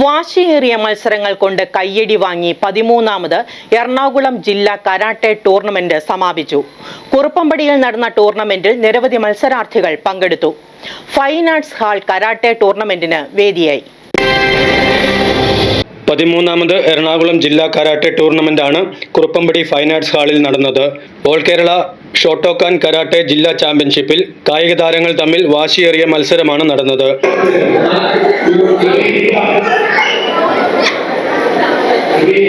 വാശിയേറിയ മത്സരങ്ങൾ കൊണ്ട് കയ്യടി വാങ്ങി പതിമൂന്നാമത് എറണാകുളം ജില്ലാ കരാട്ടെ ടൂർണമെന്റ് സമാപിച്ചു. കുറുപ്പമ്പടിയിൽ നടന്ന ടൂർണമെന്റിൽ നിരവധി മത്സരാർത്ഥികൾ പങ്കെടുത്തു. ഫൈൻ ആർട്സ് ഹാൾ കരാട്ടെ ടൂർണമെന്റിന് വേദിയായി. പതിമൂന്നാമത് എറണാകുളം ജില്ലാ കരാട്ടെ ടൂർണമെന്റാണ് കുറുപ്പമ്പടി ഫൈൻ ആർട്സ് ഹാളിൽ നടന്നത്. ഓൾ കേരള ഷോട്ടോക്കാൻ കരാട്ടെ ജില്ലാ ചാമ്പ്യൻഷിപ്പിൽ കായിക താരങ്ങൾ തമ്മിൽ വാശിയേറിയ മത്സരമാണ് നടന്നത്.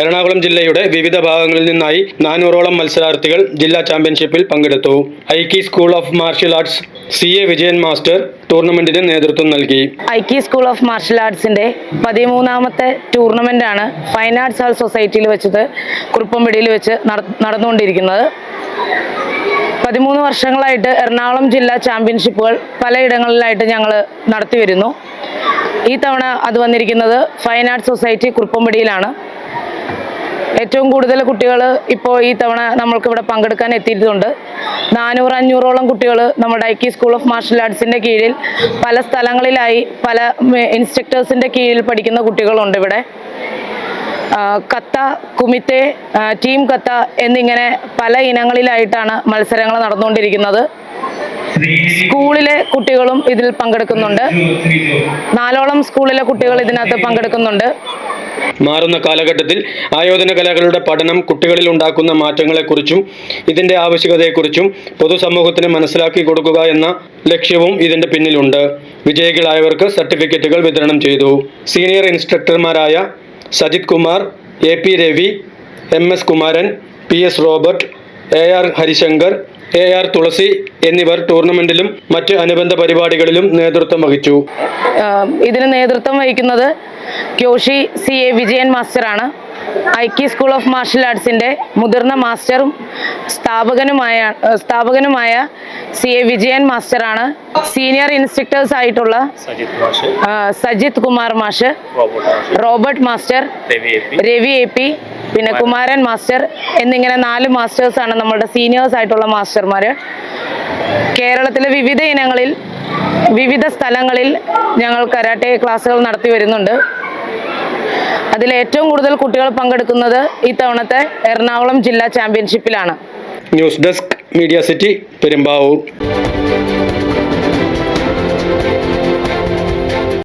എറണാകുളം ജില്ലയുടെ വിവിധ ഭാഗങ്ങളിൽ നിന്നായി നാനൂറോളം മത്സരാർത്ഥികൾ ജില്ലാ ചാമ്പ്യൻഷിപ്പിൽ പങ്കെടുത്തു. Aiki school of martial arts C A Vijayan master ടൂർണമെന്റിന് നേതൃത്വം നൽകി. ഐക്യ സ്കൂൾ ഓഫ് മാർഷ്യൽ ആർട്സിന്റെ പതിമൂന്നാമത്തെ ടൂർണമെന്റ് ആണ് ഫൈൻ ആർട്സ് ഹാൾ സൊസൈറ്റിയിൽ വെച്ചത് കുറുപ്പംപിടിയിൽ വെച്ച് നട- നടന്നുകൊണ്ടിരിക്കുന്നത്. പതിമൂന്ന് വർഷങ്ങളായിട്ട് എറണാകുളം ജില്ലാ ചാമ്പ്യൻഷിപ്പുകൾ പലയിടങ്ങളിലായിട്ട് ഞങ്ങൾ നടത്തി വരുന്നു. ഈ തവണ അത് വന്നിരിക്കുന്നത് ഫൈൻ ആർട്സ് സൊസൈറ്റി കുറുപ്പമ്പടിയിലാണ്. ഏറ്റവും കൂടുതൽ കുട്ടികൾ ഇപ്പോൾ ഈ തവണ നമ്മൾക്കിവിടെ പങ്കെടുക്കാൻ എത്തിയിട്ടുണ്ട്. നാനൂറ് അഞ്ഞൂറോളം കുട്ടികൾ നമ്മുടെ ഐക്കി സ്കൂൾ ഓഫ് മാർഷൽ ആർട്സിന്റെ കീഴിൽ പല സ്ഥലങ്ങളിലായി പല ഇൻസ്ട്രക്ടേഴ്സിന്റെ കീഴിൽ പഠിക്കുന്ന കുട്ടികളുണ്ട് ഇവിടെ. കത്ത കുമിത്തെ ടീം കത്ത എന്നിങ്ങനെ പല ഇനങ്ങളിലായിട്ടാണ് മത്സരങ്ങൾ നടന്നുകൊണ്ടിരിക്കുന്നത്. സ്കൂളിലെ കുട്ടികളും ഇതിൽ പങ്കെടുക്കുന്നുണ്ട്. നാലോളം സ്കൂളിലെ കുട്ടികൾ ഇതിനകത്ത് പങ്കെടുക്കുന്നുണ്ട്. മാറുന്ന കാലഘട്ടത്തിൽ ആയോധന കലകളുടെ പഠനം കുട്ടികളിൽ ഉണ്ടാക്കുന്ന മാറ്റങ്ങളെക്കുറിച്ചും ഇതിന്റെ ആവശ്യകതയെക്കുറിച്ചും പൊതുസമൂഹത്തിന് മനസ്സിലാക്കി കൊടുക്കുക എന്ന ലക്ഷ്യവും ഇതിന്റെ പിന്നിലുണ്ട്. വിജയികളായവർക്ക് സർട്ടിഫിക്കറ്റുകൾ വിതരണം ചെയ്തു. Senior ഇൻസ്ട്രക്ടർമാരായ Sajith Kumar A P Ravi M S Kumaran P S Robert A R Harishankar A R Thulasi എന്നിവർ ടൂർണമെന്റിലും മറ്റ് അനുബന്ധ പരിപാടികളിലും നേതൃത്വം വഹിച്ചു. ഇതിന് നേതൃത്വം വഹിക്കുന്നത് ക്യോഷി സി എ വിജയൻ മാസ്റ്ററാണ്. ഐക്യ സ്കൂൾ ഓഫ് മാർഷൽ ആർട്സിന്റെ മുതിർന്ന മാസ്റ്ററും സ്ഥാപകനുമായ സ്ഥാപകനുമായ സി എ വിജയൻ മാസ്റ്ററാണ്. സീനിയർ ഇൻസ്ട്രക്ടേഴ്സ് ആയിട്ടുള്ള സജിത് കുമാർ മാഷ് Robert master Ravi A P. പിന്നെ കുമാരൻ. മാസ്റ്റർ എന്നിങ്ങനെ നാല് മാസ്റ്റേഴ്സാണ് നമ്മുടെ സീനിയേഴ്സ് ആയിട്ടുള്ള മാസ്റ്റർമാർ കേരളത്തിലെ വിവിധ ഇനങ്ങളിൽ വിവിധ സ്ഥലങ്ങളിൽ ഞങ്ങൾ കരാട്ടെ ക്ലാസ്സുകൾ നടത്തി വരുന്നുണ്ട്. അതിൽ ഏറ്റവും കൂടുതൽ കുട്ടികൾ പങ്കെടുക്കുന്നത് ഈ തവണത്തെ എറണാകുളം ജില്ലാ ചാമ്പ്യൻഷിപ്പിലാണ്. News desk media city Perumbavoor.